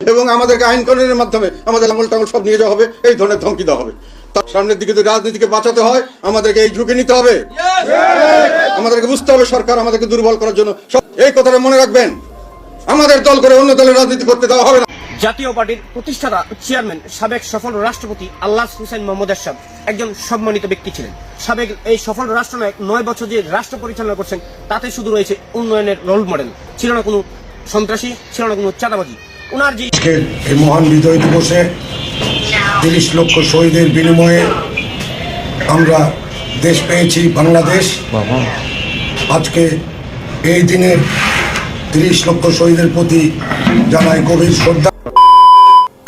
এবং আমাদেরকে আইন কানুনের মাধ্যমে আমাদের আঙুল টাঙুল সব নিয়ে যাওয়া হবে, এই ধরনের ধমকি দেওয়া হবে। তার সামনের দিকে যদি রাজনীতিকে বাঁচাতে হয়, আমাদেরকে এই ঝুঁকি নিতে হবে। আমাদেরকে বুঝতে হবে সরকার আমাদেরকে দুর্বল করার জন্য। এই কথাটা মনে রাখবেন। আমাদের দল করে অন্য দলের রাজনীতি করতে দেওয়া হবে না। জাতীয় পার্টির প্রতিষ্ঠাতা, চেয়ারম্যান, সাবেক সফল রাষ্ট্রপতি আল্লাহ হুসেন মোহাম্মদ এরশাদ একজন সম্মানিত ব্যক্তি ছিলেন। সাবেক এই সফল রাষ্ট্রনায়ক নয় বছর যে রাষ্ট্র পরিচালনা করছেন, তাতে শুধু রয়েছে উন্নয়নের রোল মডেল ছিল না কোনো সন্ত্রাসী, ছিল না কোনো চাঁদাবাজি। ওনার যে এই মহান বিজয় দিবসে তিরিশ লক্ষ শহীদের বিনিময়ে আমরা দেশ পেয়েছি বাংলাদেশ। আজকে এই দিনের তিরিশ লক্ষ শহীদের প্রতি জানাই গভীর শ্রদ্ধা।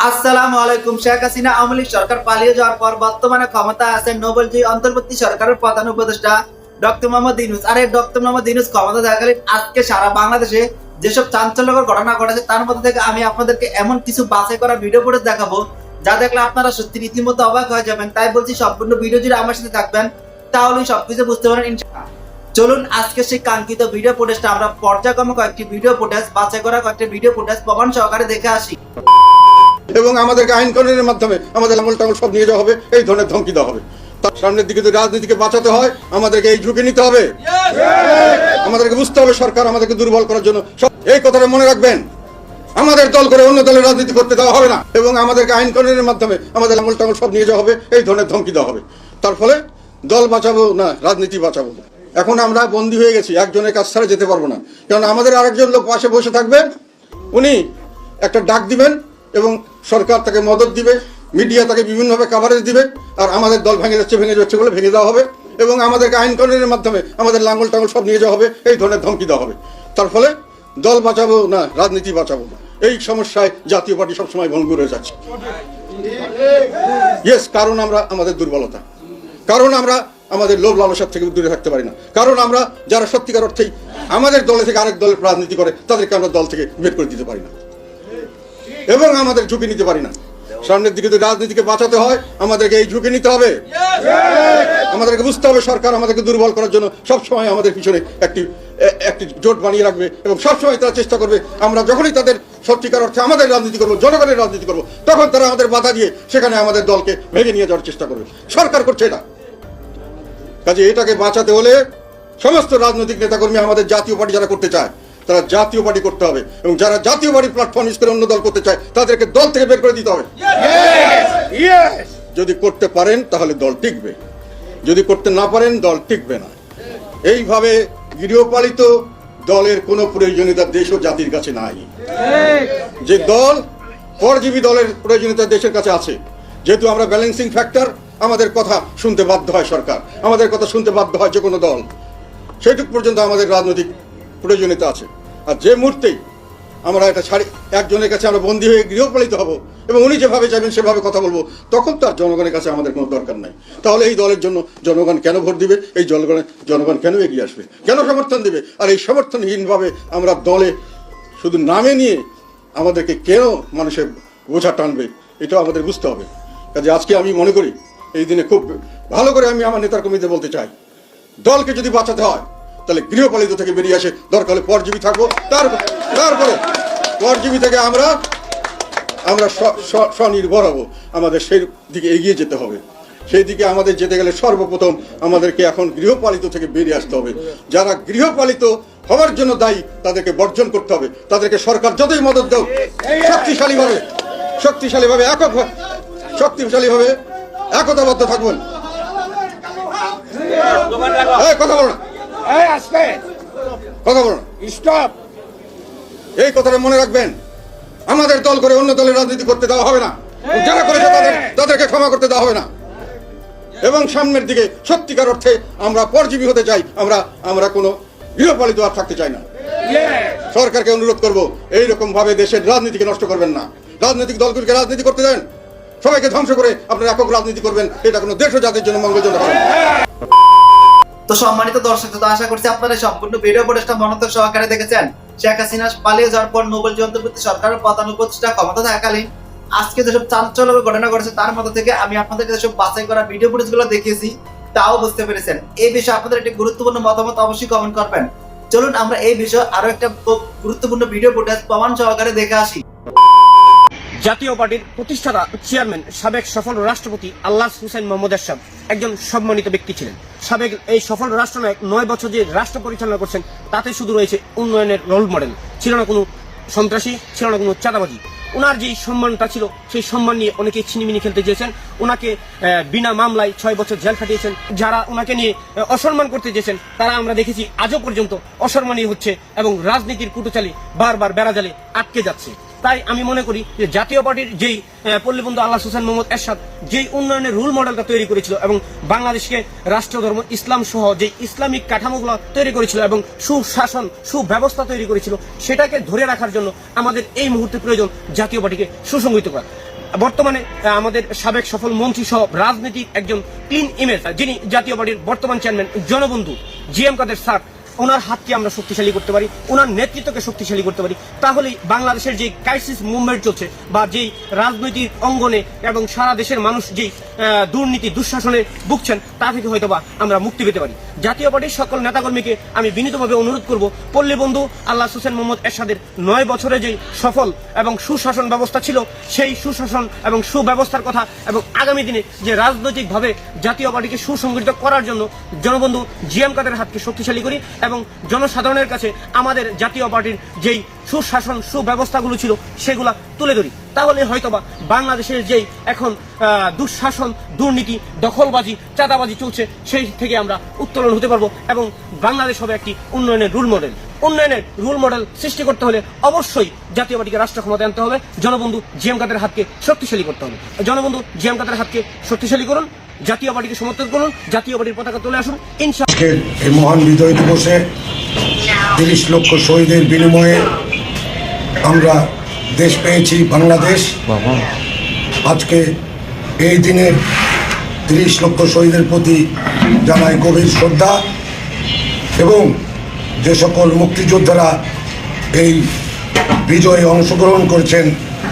আসসালামু আলাইকুম শেখ হাসিনা আওয়ামী লীগ সরকার পালিয়ে যাওয়ার পর বর্তমানে ক্ষমতায় আছেন নোবেলজি অন্তর্বর্তী সরকারের প্রধান উপদেষ্টা ডক্টর মোহাম্মদ ইউনুস। আর এই ডক্টর মোহাম্মদ ইউনুস ক্ষমতা থাকাকালীন আজকে সারা বাংলাদেশে যেসব চাঞ্চল্যকর ঘটনা ঘটেছে তার মধ্যে থেকে আমি আপনাদেরকে এমন কিছু বাছাই করা ভিডিও ফুটেজ দেখাবো যা দেখলে আপনারা সত্যি রীতিমতো অবাক হয়ে যাবেন। তাই বলছি সম্পূর্ণ ভিডিও জুড়ে আমার সাথে থাকবেন তাহলেই সবকিছু বুঝতে পারেন ইনশাআল্লাহ। চলুন আজকে সেই কাঙ্ক্ষিত ভিডিও ফুটেজটা আমরা পর্যায়ক্রমে কয়েকটি ভিডিও ফুটেজ বাছাই করা কয়েকটি ভিডিও ফুটেজ প্রমাণ সহকারে দেখে আসি। এবং আমাদেরকে আইন কানুনের মাধ্যমে আমাদের আমল টাঙুল সব নিয়ে যাওয়া হবে এই ধরনের ধমকি দেওয়া হবে। তার সামনের দিকে যদি রাজনীতিকে বাঁচাতে হয় আমাদেরকে এই ঝুঁকি নিতে হবে। আমাদেরকে বুঝতে হবে সরকার আমাদেরকে দুর্বল করার জন্য সব এই কথাটা মনে রাখবেন। আমাদের দল করে অন্য দলের রাজনীতি করতে দেওয়া হবে না এবং আমাদেরকে আইন কানুনের মাধ্যমে আমাদের আঙুল টাঙুল সব নিয়ে যাওয়া হবে, এই ধরনের ধমকি দেওয়া হবে। তার ফলে দল বাঁচাবো না, রাজনীতি বাঁচাবো না। এখন আমরা বন্দী হয়ে গেছি, একজনের কাছ ছাড়া যেতে পারব না। কারণ আমাদের আরেকজন লোক পাশে বসে থাকবে, উনি একটা ডাক দিবেন এবং সরকার তাকে মদত দিবে, মিডিয়া তাকে বিভিন্নভাবে কাভারেজ দিবে, আর আমাদের দল ভেঙে যাচ্ছে ভেঙে যাচ্ছে বলে ভেঙে দেওয়া হবে এবং আমাদেরকে আইন কানুনের মাধ্যমে আমাদের লাঙ্গল টাঙ্গল সব নিয়ে যাওয়া হবে, এই ধরনের ধমকি দেওয়া হবে। তার ফলে দল বাঁচাবো না, রাজনীতি বাঁচাবো না। এই সমস্যায় জাতীয় পার্টি সবসময় ভঙ্গুর হয়ে যাচ্ছে। ইয়েস কারণ আমরা আমাদের দুর্বলতা। কারণ আমরা আমাদের লোভ লালসার থেকে দূরে থাকতে পারি না। কারণ আমরা যারা সত্যিকার অর্থেই আমাদের দলে থেকে আরেক দলের রাজনীতি করে, তাদেরকে আমরা দল থেকে বের করে দিতে পারি না। এবং আমাদের ঝুঁকি নিতে পারি না। সামনের দিকে রাজনীতিকে বাঁচাতে হয়, আমাদেরকে এই ঝুঁকি নিতে হবে। আমাদেরকে বুঝতে হবে সরকার আমাদেরকে দুর্বল করার জন্য সবসময় আমাদের পিছনে একটি একটি জোট বানিয়ে রাখবে এবং সবসময় তারা চেষ্টা করবে, আমরা যখনই তাদের সত্যিকার অর্থে আমাদের রাজনীতি করব, জনগণের রাজনীতি করব, তখন তারা আমাদের বাধা দিয়ে সেখানে আমাদের দলকে ভেঙে নিয়ে যাওয়ার চেষ্টা করবে। সরকার করছে এটা। কাজে এটাকে বাঁচাতে হলে সমস্ত রাজনৈতিক নেতাকর্মী আমাদের জাতীয় পার্টি যারা করতে চায় তারা জাতীয় পার্টি করতে হবে এবং যারা জাতীয় পার্টি প্ল্যাটফর্ম ইউজ করে অন্য দল করতে চায়, তাদেরকে দল থেকে বের করে দিতে হবে। যদি করতে পারেন, তাহলে দল টিকবে। যদি করতে না পারেন, দল টিকবে না। এইভাবে গৃহপালিত দলের কোনো প্রয়োজনীয়তা দেশ ও জাতির কাছে নাই। যে দল পরজীবী দলের প্রয়োজনীয়তা দেশের কাছে আছে, যেহেতু আমরা ব্যালেন্সিং ফ্যাক্টর আমাদের কথা শুনতে বাধ্য হয় সরকার, আমাদের কথা শুনতে বাধ্য হয় যে কোনো দল। সেটুক পর্যন্ত আমাদের রাজনৈতিক প্রয়োজনীয়তা আছে। আর যে মুহূর্তেই আমরা এটা ছাড়ি একজনের কাছে আমরা বন্দী হয়ে গৃহপালিত হব এবং উনি যেভাবে চাইবেন সেভাবে কথা বলব, তখন তো আর জনগণের কাছে আমাদের কোনো দরকার নাই। তাহলে এই দলের জন্য জনগণ কেন ভোট দিবে? এই জনগণের জনগণ কেন এগিয়ে আসবে? কেন সমর্থন দিবে? আর এই সমর্থনহীনভাবে আমরা দলে শুধু নামে নিয়ে আমাদেরকে কেন মানুষের বোঝা টানবে? এটাও আমাদের বুঝতে হবে। কাজে আজকে আমি মনে করি, এই দিনে খুব ভালো করে আমি আমার নেতার কমিতে বলতে চাই। দলকে যদি বাঁচাতে হয় তাহলে গৃহপালিত থেকে বেরিয়ে আসে। দরকার হলে পরজীবী থাকব তার তারপরে পরজীবী থেকে আমরা আমরা স্ব- স্ব- স্বনির্ভর হব। আমাদের সেই দিকে এগিয়ে যেতে হবে। সেই দিকে আমাদের যেতে গেলে সর্বপ্রথম আমাদেরকে এখন গৃহপালিত থেকে বেরিয়ে আসতে হবে। যারা গৃহপালিত হওয়ার জন্য দায়ী তাদেরকে বর্জন করতে হবে। তাদেরকে সরকার যতই মদত দাও শক্তিশালীভাবে শক্তিশালীভাবে একক শক্তিশালীভাবে একতাবদ্ধ থাকবেন এই, কথা বলো না এই আজকে কথা বলো না স্টপ। এই কথাটা মনে রাখবেন। আমাদের দল করে অন্য দলের রাজনীতি করতে দেওয়া হবে না। যারা করেছে তাদের তাদেরকে ক্ষমা করতে দেওয়া হবে না। এবং সামনের দিকে সত্যিকার অর্থে আমরা পরজীবী হতে চাই। আমরা আমরা কোনো গৃহপালিত আর থাকতে চাই না। সরকারকে অনুরোধ করব এইরকম ভাবে দেশের রাজনীতিকে নষ্ট করবেন না। রাজনৈতিক দলগুলিকে রাজনীতি করতে দেন। সবাইকে ধ্বংস করে আপনারা একক রাজনীতি করবেন। এটা কোনো দেশ ও জাতির জন্য মঙ্গলজনক হবে। তো সম্মানিত দর্শক তো আশা করছি আপনারা সম্পূর্ণ ভিডিও ফুটেজটা মনোযোগ সহকারে দেখেছেন। শেখ হাসিনা পালিয়ে যাওয়ার পর নোবেল অন্তর্বর্তী সরকারের প্রধান উপদেষ্টা ক্ষমতা থাকাকালীন আজকে যেসব চাঞ্চল্যকর ঘটনা ঘটেছে তার মধ্যে থেকে আমি আপনাদেরকে যেসব বাছাই করা ভিডিও ফুটেজগুলো দেখিয়েছি, তাও বুঝতে পেরেছেন। এই বিষয়ে আপনাদের একটি গুরুত্বপূর্ণ মতামত অবশ্যই কমেন্ট করবেন। চলুন আমরা এই বিষয়ে আরও একটা গুরুত্বপূর্ণ ভিডিও ফুটেজ প্রমাণ সহকারে দেখে আসি। জাতীয় পার্টির প্রতিষ্ঠাতা চেয়ারম্যান সাবেক সফল রাষ্ট্রপতি আল্লাহ হুসেন মোহাম্মদ এরশাদ একজন সম্মানিত ব্যক্তি ছিলেন। সাবেক এই সফল রাষ্ট্রনায়ক নয় বছর যে রাষ্ট্র পরিচালনা করছেন, তাতে শুধু রয়েছে উন্নয়নের রোল মডেল ছিল না কোনো সন্ত্রাসী, ছিল না কোনো চাঁদাবাজি। ওনার যে সম্মানটা ছিল, সেই সম্মান নিয়ে অনেকে ছিনিমিনি খেলতে চেয়েছেন। ওনাকে বিনা মামলায় ছয় বছর জেল খাটিয়েছেন। যারা ওনাকে নিয়ে অসম্মান করতে চেয়েছেন, তারা আমরা দেখেছি আজও পর্যন্ত অসম্মানই হচ্ছে এবং রাজনীতির কুটুচালি বারবার বেড়াজালে আটকে যাচ্ছে। তাই আমি মনে করি যে জাতীয় পার্টির যেই পল্লীবন্ধু আল্লাহ হোসেন মোহাম্মদ এরশাদ যেই উন্নয়নের রুল মডেলটা তৈরি করেছিল এবং বাংলাদেশকে রাষ্ট্র ধর্ম ইসলাম সহ যে ইসলামিক কাঠামোগুলো তৈরি করেছিল এবং সুশাসন, সুব্যবস্থা তৈরি করেছিল, সেটাকে ধরে রাখার জন্য আমাদের এই মুহূর্তে প্রয়োজন জাতীয় পার্টিকে সুসংগঠিত করা। বর্তমানে আমাদের সাবেক সফল মন্ত্রী সহ রাজনীতির একজন ক্লিন ইমেজ, যিনি জাতীয় পার্টির বর্তমান চেয়ারম্যান, জনবন্ধু জি এম কাদের স্যার ওনার হাতকে আমরা শক্তিশালী করতে পারি, ওনার নেতৃত্বকে শক্তিশালী করতে পারি। তাহলেই বাংলাদেশের যে ক্রাইসিস মুভমেন্ট চলছে বা যেই রাজনৈতিক অঙ্গনে এবং সারা দেশের মানুষ যেই দুর্নীতি, দুঃশাসনে ভুগছেন, তা থেকে হয়তো বা আমরা মুক্তি পেতে পারি। জাতীয় পার্টির সকল নেতাকর্মীকে আমি বিনীতভাবে অনুরোধ করব, পল্লী বন্ধু আল্লাহ হোসেন মোহাম্মদ এরশাদের নয় বছরে যে সফল এবং সুশাসন ব্যবস্থা ছিল, সেই সুশাসন এবং সুব্যবস্থার কথা এবং আগামী দিনে যে রাজনৈতিকভাবে জাতীয় পার্টিকে সুসংগঠিত করার জন্য জনবন্ধু জিএম কাদের হাতকে শক্তিশালী করি এবং জনসাধারণের কাছে আমাদের জাতীয় পার্টির যেই সুশাসন, সুব্যবস্থাগুলো ছিল, সেগুলা তুলে ধরি। তাহলে হয়তোবা বাংলাদেশের যেই এখন দুঃশাসন, দুর্নীতি, দখলবাজি, চাঁদাবাজি চলছে, সেই থেকে আমরা উত্তোলন হতে পারব এবং বাংলাদেশ হবে একটি উন্নয়নের রুল মডেল। উন্নয়নের রুল মডেল সৃষ্টি করতে হলে অবশ্যই জাতীয় পার্টিকে রাষ্ট্র ক্ষমতা আনতে হবে। জনবন্ধু জিএম কাদের হাতকে শক্তিশালী করতে হবে। জনবন্ধু জিএম কাদের হাতকে শক্তিশালী করুন। জাতীয় পার্টিকে সমর্থন করুন জাতীয় পার্টির পতাকা তুলে আসুন এই মহান বিজয় দিবসে তিরিশ লক্ষ শহীদের বিনিময়ে আমরা দেশ পেয়েছি বাংলাদেশ। আজকে এই দিনের তিরিশ লক্ষ শহীদের প্রতি জানাই গভীর শ্রদ্ধা এবং যে সকল মুক্তিযোদ্ধারা এই বিজয়ে অংশগ্রহণ করেছেন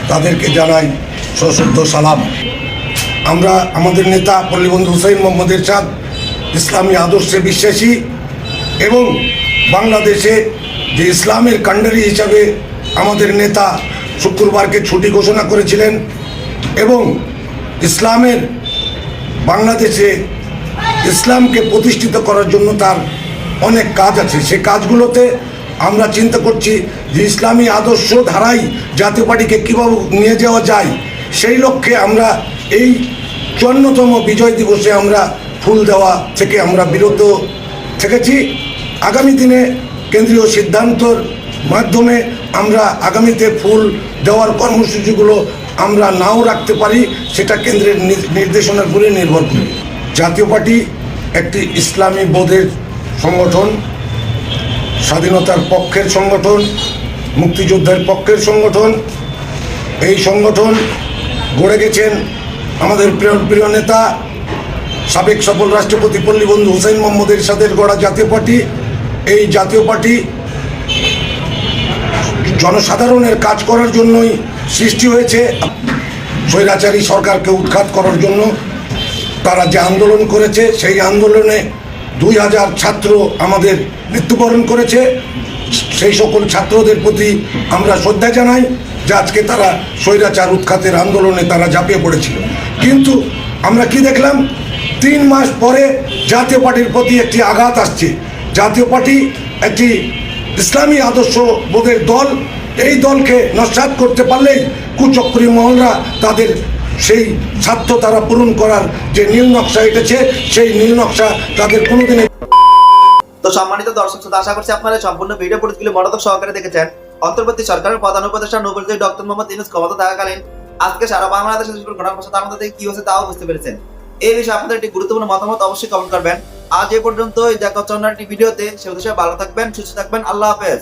তাদেরকে জানাই সশ্রদ্ধ সালাম। আমরা আমাদের নেতা পল্লীবন্ধু হুসাইন মোহাম্মদ এরশাদ ইসলামী আদর্শে বিশ্বাসী এবং বাংলাদেশে যে ইসলামের কাণ্ডারি হিসাবে আমাদের নেতা শুক্রবারকে ছুটি ঘোষণা করেছিলেন এবং ইসলামের বাংলাদেশে ইসলামকে প্রতিষ্ঠিত করার জন্য তার অনেক কাজ আছে। সে কাজগুলোতে আমরা চিন্তা করছি যে ইসলামী আদর্শ ধারাই জাতীয় পার্টিকে কীভাবে নিয়ে যাওয়া যায়, সেই লক্ষ্যে আমরা এই চুয়ান্নতম বিজয় দিবসে আমরা ফুল দেওয়া থেকে আমরা বিরত থেকেছি। আগামী দিনে কেন্দ্রীয় সিদ্ধান্তর মাধ্যমে আমরা আগামীতে ফুল দেওয়ার কর্মসূচিগুলো আমরা নাও রাখতে পারি, সেটা কেন্দ্রের নির্দেশনার উপরে নির্ভর করে। জাতীয় পার্টি একটি ইসলামী বোধের সংগঠন, স্বাধীনতার পক্ষের সংগঠন, মুক্তিযোদ্ধার পক্ষের সংগঠন। এই সংগঠন গড়ে গেছেন আমাদের প্রিয় প্রিয় নেতা, সাবেক সফল রাষ্ট্রপতি পল্লীবন্ধু হুসেন মোহাম্মদ এরশাদের গড়া জাতীয় পার্টি। এই জাতীয় পার্টি জনসাধারণের কাজ করার জন্যই সৃষ্টি হয়েছে। স্বৈরাচারী সরকারকে উৎখাত করার জন্য তারা যে আন্দোলন করেছে, সেই আন্দোলনে দুই হাজার ছাত্র আমাদের মৃত্যুবরণ করেছে। সেই সকল ছাত্রদের প্রতি আমরা শ্রদ্ধা জানাই যে আজকে তারা স্বৈরাচার উৎখাতের আন্দোলনে তারা ঝাঁপিয়ে পড়েছিল। কিন্তু আমরা কি দেখলাম? তিন মাস পরে জাতীয় পার্টির প্রতি একটি আঘাত আসছে। জাতীয় পার্টি একটি ইসলামী আদর্শ বোধের দল, এই দলকে নস্বাত করতে পারলেই কুচক্রী মহলরা তাদের সেই স্বার্থ তারা পূরণ করার যে নীল নকশা এঁটেছে, সেই নীল নকশা তাদের কোনোদিনই তো সম্মানিত দর্শক শ্রোতা, আশা করছি আপনারা সম্পূর্ণ ভিডিও ফুটেজগুলি মনোযোগ সহকারে দেখেছেন। অন্তর্বর্তী সরকারের প্রধান উপদেষ্টা নোবেল ডক্টর মোহাম্মদ ইউনুস ক্ষমতা থাকাকালীন আজকে সারা বাংলাদেশে যেগুলো ঘটনার ঘটছে, তার মধ্যে কি হচ্ছে তাও বুঝতে পেরেছেন। এই বিষয়ে আপনাদের একটি গুরুত্বপূর্ণ মতামত অবশ্যই কমেন্ট করবেন। আজ এ পর্যন্ত দেখা হচ্ছে অন্য ভিডিওতে। সে ভালো থাকবেন, সুস্থ থাকবেন। আল্লাহ হাফেজ।